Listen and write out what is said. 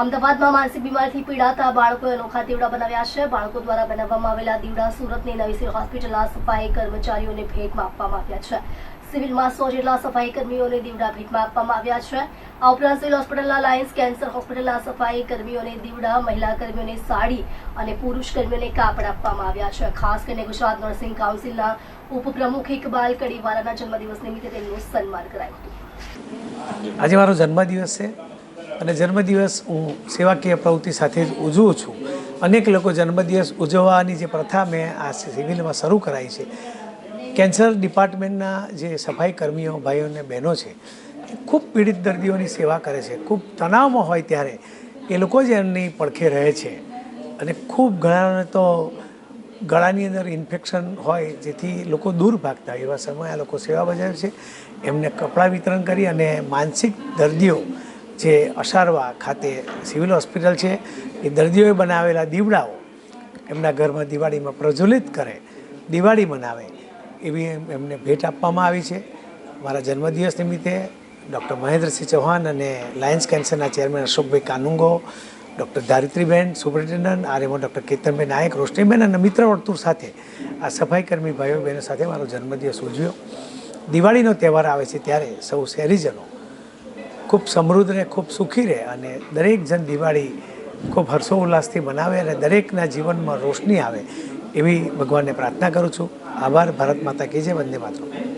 અમદાવાદમાં માનસિક બીમારીથી પીડાતા બાળકોએ અનોખા દીવડા બનાવ્યા છે. બાળકો દ્વારા બનાવવામાં આવેલા દીવડા સુરતની નવી સિવિલ હોસ્પિટલના સફાઈ કર્મચારીઓને ભેટમાં આપવામાં આવ્યા છે. સિવિલમાં સો જેટલા સફાઈ કર્મીઓને દીવડા ભેટમાં આપવામાં આવ્યા છે. આ ઉપરાંત સિવિલ હોસ્પિટલના લાયન્સ કેન્સર હોસ્પિટલના સફાઈ કર્મીઓને દીવડા, મહિલા કર્મીઓને સાડી અને પુરુષ કર્મીઓને કાપડ આપવામાં આવ્યા છે. ખાસ કરીને ગુજરાત નર્સિંગ કાઉન્સિલના ઉપપ્રમુખ ઇકબાલ કડીવાલાના જન્મદિવસ નિમિત્તે તેમનું સન્માન કરાયું આજે મારો જન્મદિવસ છે. અને જન્મદિવસ હું સેવાકીય પ્રવૃત્તિ સાથે જ ઉજવું છું. અનેક લોકો જન્મદિવસ ઉજવવાની જે પ્રથા મેં આ સિવિલમાં શરૂ કરાઈ છે. કેન્સર ડિપાર્ટમેન્ટના જે સફાઈ કર્મીઓ, ભાઈઓ અને બહેનો છે, એ ખૂબ પીડિત દર્દીઓની સેવા કરે છે. ખૂબ તણાવમાં હોય ત્યારે એ લોકો જ એમની પડખે રહે છે. અને ખૂબ ઘણાને તો ગળાની અંદર ઇન્ફેક્શન હોય જેથી લોકો દૂર ભાગતા એવા સમયે આ લોકો સેવા બજાવે છે. એમને કપડાં વિતરણ કરી અને માનસિક દર્દીઓ જે અસારવા ખાતે સિવિલ હોસ્પિટલ છે, એ દર્દીઓએ બનાવેલા દીવડાઓ એમના ઘરમાં દિવાળીમાં પ્રજ્વલિત કરે, દિવાળી મનાવે એવી એમને ભેટ આપવામાં આવી છે. મારા જન્મદિવસ નિમિત્તે ડૉક્ટર મહેન્દ્રસિંહ ચૌહાણ અને લાયન્સ કેન્સરના chairman Ashokbhai Kanungo, doctor Dharitriben superintendent RMO doctor Ketanbhai Nayak, Roshniben અને મિત્ર વર્તુળ સાથે આ સફાઈકર્મી ભાઈઓ બહેનો સાથે મારો જન્મદિવસ ઉજવ્યો. દિવાળીનો તહેવાર આવે છે ત્યારે સૌ શહેરીજનો ખૂબ સમૃદ્ધ રહે ખૂબ સુખી રહે અને દરેક જણ દિવાળી ખૂબ હર્ષોલ્લાસથી મનાવે અને દરેકના જીવનમાં રોશની આવે, એવી ભગવાનને પ્રાર્થના કરું છું. આભાર, ભારત માતા કી જય, વંદે માતરમ.